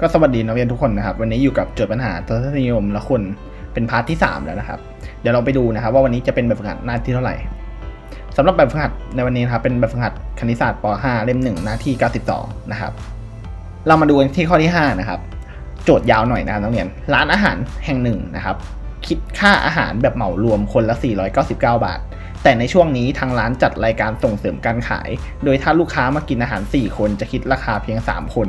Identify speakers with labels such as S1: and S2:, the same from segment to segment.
S1: ก็สวัสดีนักเรียนทุกคนนะครับ วันนี้อยู่กับโจทย์ปัญหาทศนิยมและคนเป็นพาร์ทที่ 3 แล้วนะครับ เดี๋ยวเราไปดูนะครับ ว่าวันนี้จะเป็นแบบฝึกหัดหน้าที่เท่าไหร่สำหรับแบบฝึกหัดในวันนี้นะครับเป็นแบบฝึกหัดคณิตศาสตร์ป .5 เล่ม 1 หน้าที่ 92 นะครับ เรามาดูกันที่ข้อที่ 5 นะครับ โจทย์ยาวหน่อยนะครับนักเรียนร้านอาหารแห่งหนึ่งนะครับ คิดค่าอาหารแบบเหมารวมคนละ 499 บาท แต่ในช่วงนี้ทางร้านจัดรายการส่งเสริมการขาย โดยถ้าลูกค้ามากินอาหาร 4 คนจะคิดราคาเพียง 3 คน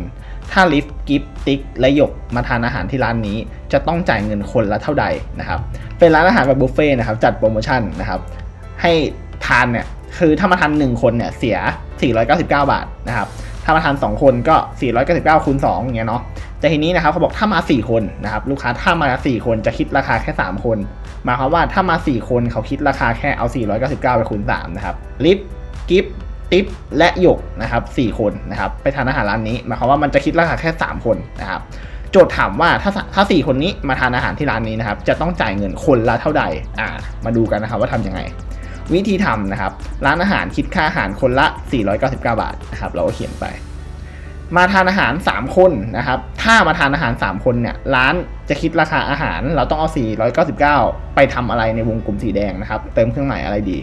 S1: ถ้าลิฟต์กิฟติ๊ก และหยกมาทานอาหารที่ร้านนี้ จะต้องจ่ายเงินคนละเท่าใดนะครับ เป็นร้านอาหารแบบบุฟเฟ่ต์นะครับ จัดโปรโมชั่นนะครับ ให้ทานเนี่ย คือถ้ามาทาน 1 คนเนี่ยเสีย 499 บาทนะครับ ถ้ามาทาน 2 คนก็ 499คูณ2อย่างเงี้ยเนาะ แต่ทีนี้นะครับเขาบอกถ้ามา 4 คนนะครับลูกค้าถ้ามา 4 คนจะคิดราคาแค่ 3 คนหมายความว่าถ้ามา 4 คนเขาคิดราคาแค่เอา 499 ไปคูณ3นะครับลิฟต์กิฟติ๊บและหยกนะครับ4คนนะครับไปทานอาหารร้านนี้หมายความว่ามันจะคิดราคาแค่ 3 คนนะครับโจทย์ถามว่าถ้าถ้า4คนนี้มาทานอาหารที่ร้านนี้นะครับจะต้องจ่ายเงินคนละเท่าใดอ่ามาดูกันนะครับว่าทำยังไง วิธีทำนะครับ ร้านอาหารคิดค่าอาหารคนละ 499 บาทนะครับเราก็เขียนไป มาทานอาหาร 3 คนนะครับ ถ้ามาทานอาหาร 3 คนเนี่ยร้านจะคิดราคาอาหาร เราต้องเอา 499 ไปทำอะไรในวงกลมสีแดงนะครับ เติมเครื่องหมายอะไรดี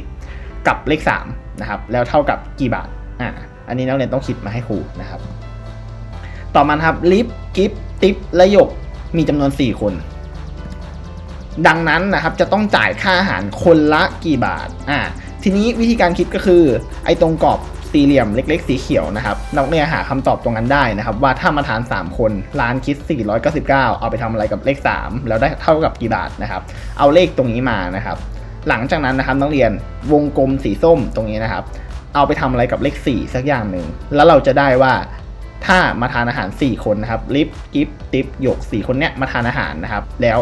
S1: กับเลข3นะครับ แล้วเท่ากับกี่บาท อ่า อันนี้นักเรียนต้องคิดมาให้ครูนะครับ ต่อมาครับลิฟกิฟติปและหยกมีจำนวน 4 คน ดังนั้นนะครับจะต้องจ่ายค่าอาหารคนละกี่บาท อ่า ทีนี้วิธีการคิดก็คือ ไอ้ตรงกรอบ สี่เหลี่ยมเล็กๆ สีเขียวนะครับนักเรียนหาคำตอบตรงนั้นได้นะครับว่าถ้ามาทาน 3 คนร้านคิด 499 เอาไปทำอะไรกับเลข 3 แล้วได้เท่ากับกี่บาทนะครับเอาเลขตรงนี้มานะครับหลังจากนั้นนะครับนักเรียนวงกลมสีส้มตรงนี้นะครับ เอาไปทำอะไรกับเลข 4 สักอย่างหนึ่งแล้วเราจะได้ว่าถ้ามาทานอาหาร 4 คนนะครับลิฟกิฟติปหยก 4 คนเนี้ยมาทานอาหารนะครับ แล้ว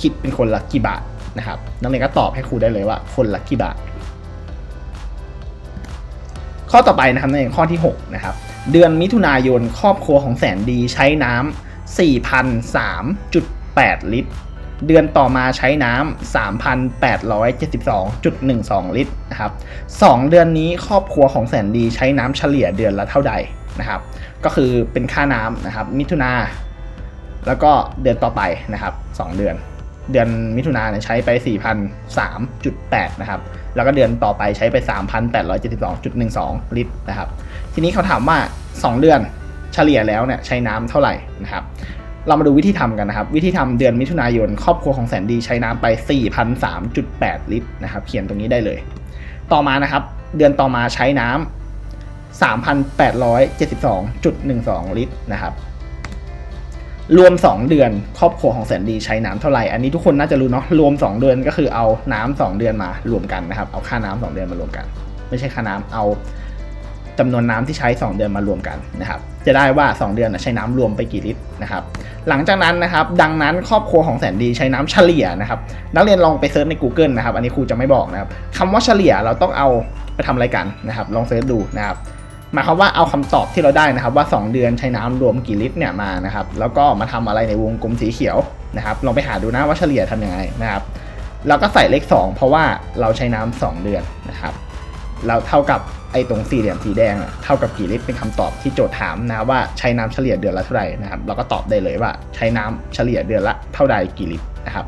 S1: คิดเป็นคนละกี่บาทนะครับนักเรียนก็ตอบให้ครูได้เลยว่าคนละกี่บาท ข้อต่อไปนะครับในข้อที่6นะครับเดือนมิถุนายนครอบครัวของแสนดีใช้น้ำ4,003.8 ลิตร เดือนต่อมาใช้น้ำ3,872.12 ลิตรนะครับสองเดือนนี้ครอบครัวของแสนดีใช้น้ำเฉลี่ยเดือนละเท่าใดนะครับ ก็คือเป็นค่าน้ำนะครับมิถุนาแล้วก็เดือนต่อไปนะครับ 2 เดือน เดือนมิถุนาเนี่ยใช้ไป 4,003.8 นะครับ แล้วก็เดือนต่อไปใช้ไป 3,872.12 ลิตรนะครับ ทีนี้เขาถามว่า 2 เดือนเฉลี่ยแล้วเนี่ยใช้น้ำเท่าไหร่นะครับ เรามาดูวิธีทำกันนะครับ วิธีทำเดือนมิถุนายน ครอบครัวของแสนดีใช้น้ำไป 4,003.8 ลิตรนะครับ เขียนตรงนี้ได้เลย ต่อมานะครับ เดือนต่อมาใช้น้ำ3,872.12 ลิตรนะครับ รวม 2 เดือนครอบครัวของแสนดีใช้น้ำเท่าไหร่ อันนี้ทุกคนน่าจะรู้เนาะรวม 2 เดือนก็คือเอาน้ำ2เดือนมารวมกันนะครับ เอาค่าน้ำ2เดือนมารวมกัน ไม่ใช่ค่าน้ำเอาจำนวนน้ำที่ใช้ 2 เดือนมารวมกันนะครับ จะได้ว่า 2 เดือนใช้น้ำรวมไปกี่ลิตรนะครับ หลังจากนั้นนะครับ ดังนั้นครอบครัวของแสนดีใช้น้ำเฉลี่ยนะครับ นักเรียนลองไปเซิร์ชใน Google นะครับ อันนี้ครูจะไม่บอกนะครับคำว่าเฉลี่ยเราต้องเอาไปทำอะไรกันนะครับ ลองเซิร์ชดูนะครับ หมายความว่าเอาคำตอบที่เราได้นะครับว่า 2 เดือนใช้น้ำรวมกี่ลิตรเนี่ยมานะครับแล้วก็มาทำอะไรในวงกลมสีเขียวนะครับลองไปหาดูนะว่าเฉลี่ยทำยังไงนะครับเราก็ใส่เลข 2 เพราะว่าเราใช้น้ำ2เดือนนะครับเราเท่ากับไอ้ตรงสี่เหลี่ยมสีแดงอะเท่ากับกี่ลิตรเป็นคำตอบที่โจทย์ถามนะว่าใช้น้ำเฉลี่ยเดือนละเท่าไหร่นะครับเราก็ตอบได้เลยว่าใช้น้ำเฉลี่ยเดือนละเท่าใดกี่ลิตรนะครับ